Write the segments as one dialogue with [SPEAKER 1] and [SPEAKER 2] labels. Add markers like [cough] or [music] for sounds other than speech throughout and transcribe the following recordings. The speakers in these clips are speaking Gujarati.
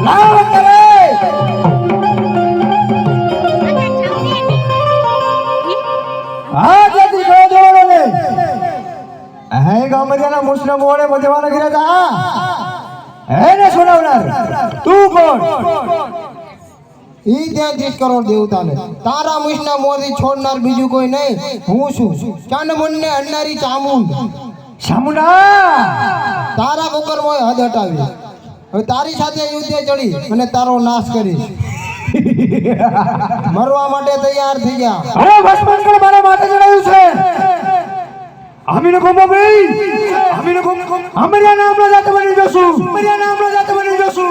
[SPEAKER 1] Lawan મુસ્લિમ મોડે મજવાના કર્યા તા હે ને સુનાવનાર. તું કોણ?
[SPEAKER 2] ઈ તેત્રીસ કરોડ દેવતાને. તારા મુશના મોથી છોડનાર બીજું કોઈ નહીં. હું છું. ચાંદમુંડને અડનારી ચામુંડ.
[SPEAKER 1] ચામુંડા!
[SPEAKER 2] તારા કુકરમાં હદ હટાવી. હવે તારી સાથે યુદ્ધે ચડી અને તારો નાશ કરીશ. મરવા માટે તૈયાર થઈ ગયા.
[SPEAKER 1] હવે ભસ્મન મારા માટે જણાયું છે. আমি রকম ভাবেই আমি রকম আমরা না আমরা যাতে পারি বেসু আমরা না আমরা যাতে পারি বেসু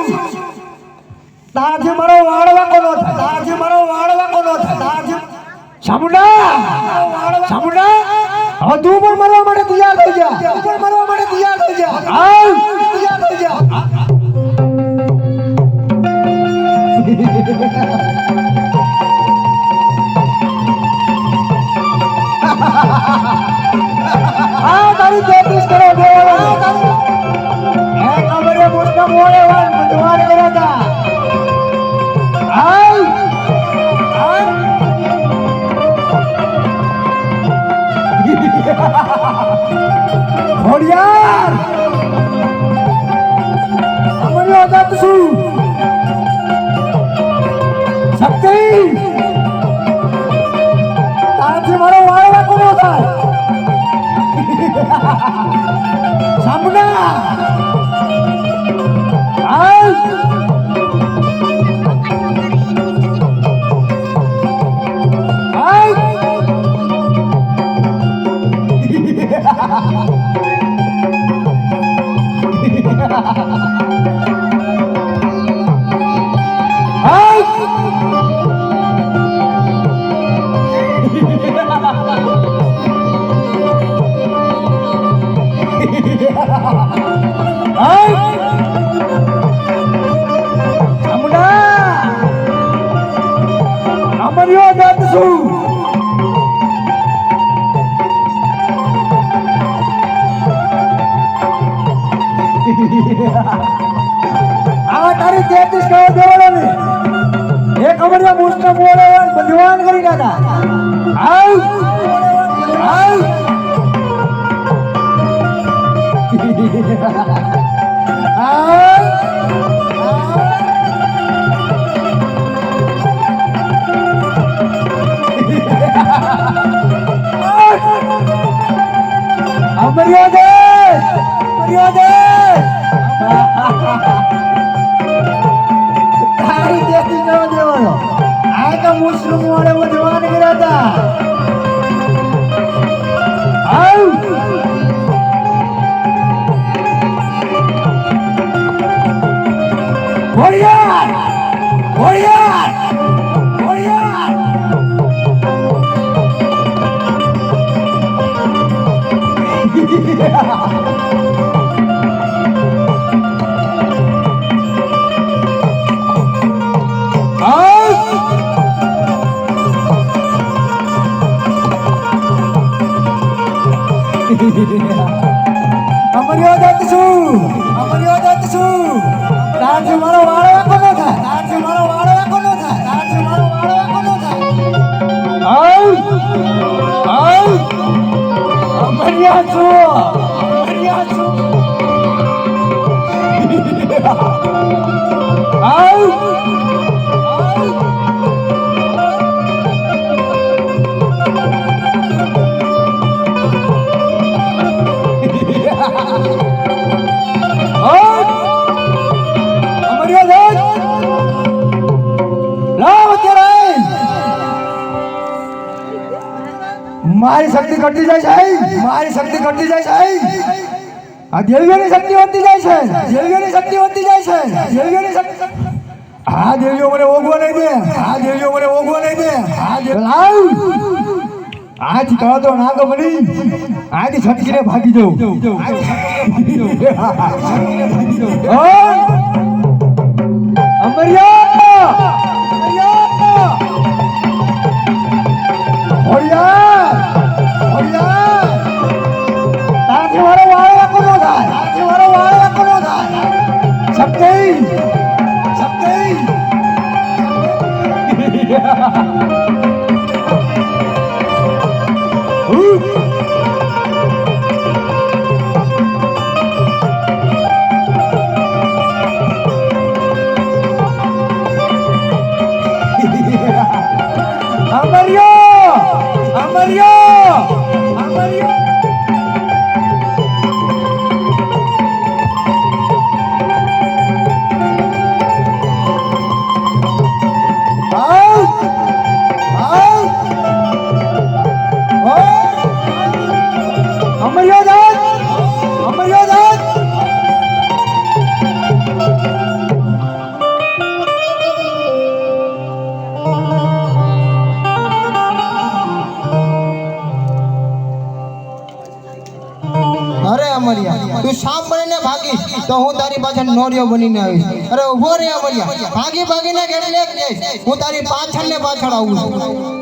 [SPEAKER 1] దాజి మరో వాడవ కొను దాజి మరో వాడవ కొను దాజి చముడా చముడా अब तू पर मरवा मारे तैयार हो जा तू पर मरवा मारे तैयार हो जा आओ तैयार हो जा આ તારી તેત્રીસ કરો [laughs] yeah. मुस्लिम वाले वो जवान गिरा था Warrior! Warrior! Warrior! અમર્યો દત્ત છું અમર્યો દત્ત છું તારથી મારો વાળો કોનો થાય તારથી મારો વાળો કોનો થાય તારથી મારો વાળો કોનો થાય આવ આવ અમર્યા છું અમર્યા છું મારી શક્તિ ઘટતી જાય છે. મારી શક્તિ ઘટતી જાય છે. આ દેવીઓની શક્તિ વધતી જાય છે. દેવીઓની શક્તિ વધતી જાય છે. દેવીઓની શક્તિ આ દેવીઓ મને ઓગવા નહીં દે. આ દેવીઓ મને ઓગવા નહીં દે. આ દેવ આથી કહો તો ના ગમડી આથી છટકીને ભાગી જવું અમરિયા! बोलिए અમરિયા
[SPEAKER 2] તું સાપ બનીને ભાગી, તો હું તારી પાછળ નોરિયો બનીને આવીશ. અરે ઊભો રહ્યા મળ્યા ભાગી, ભાગીને કેટલે હું તારી પાછળ ને પાછળ આવું છું.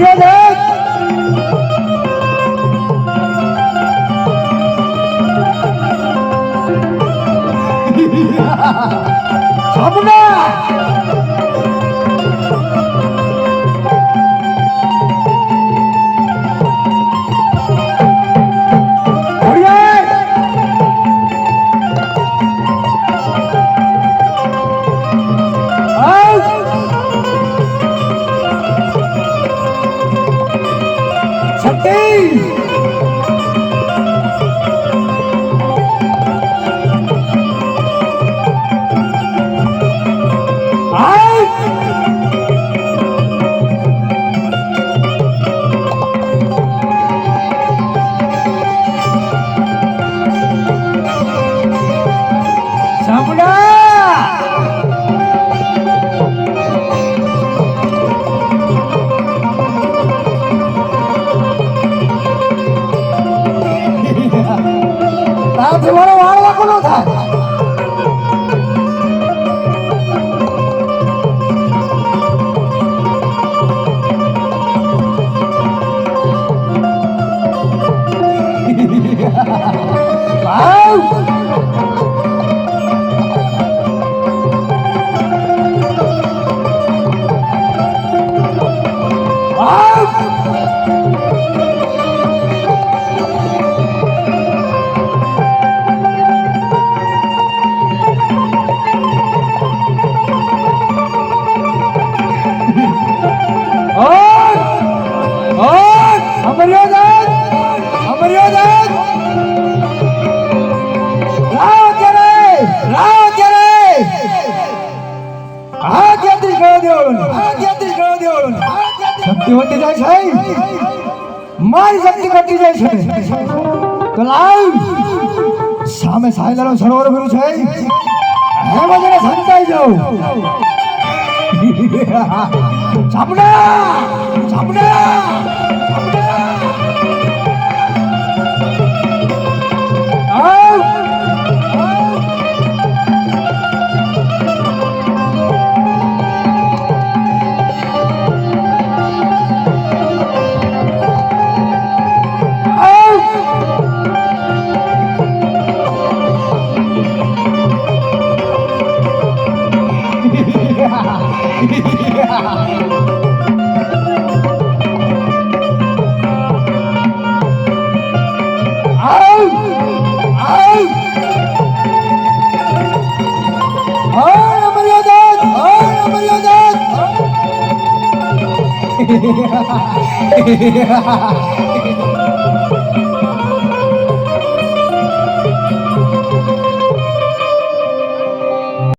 [SPEAKER 1] 여러분! 저분아! શક્તિ વધતી જાય છે. મારી શક્તિ ઘટી જાય છે. તો લાવ સામે સાયલાનો સરોવર ભર્યું છે. એમાં જરા સંતાઈ જાવ ચાપડા ચાપડા [laughs] yeah.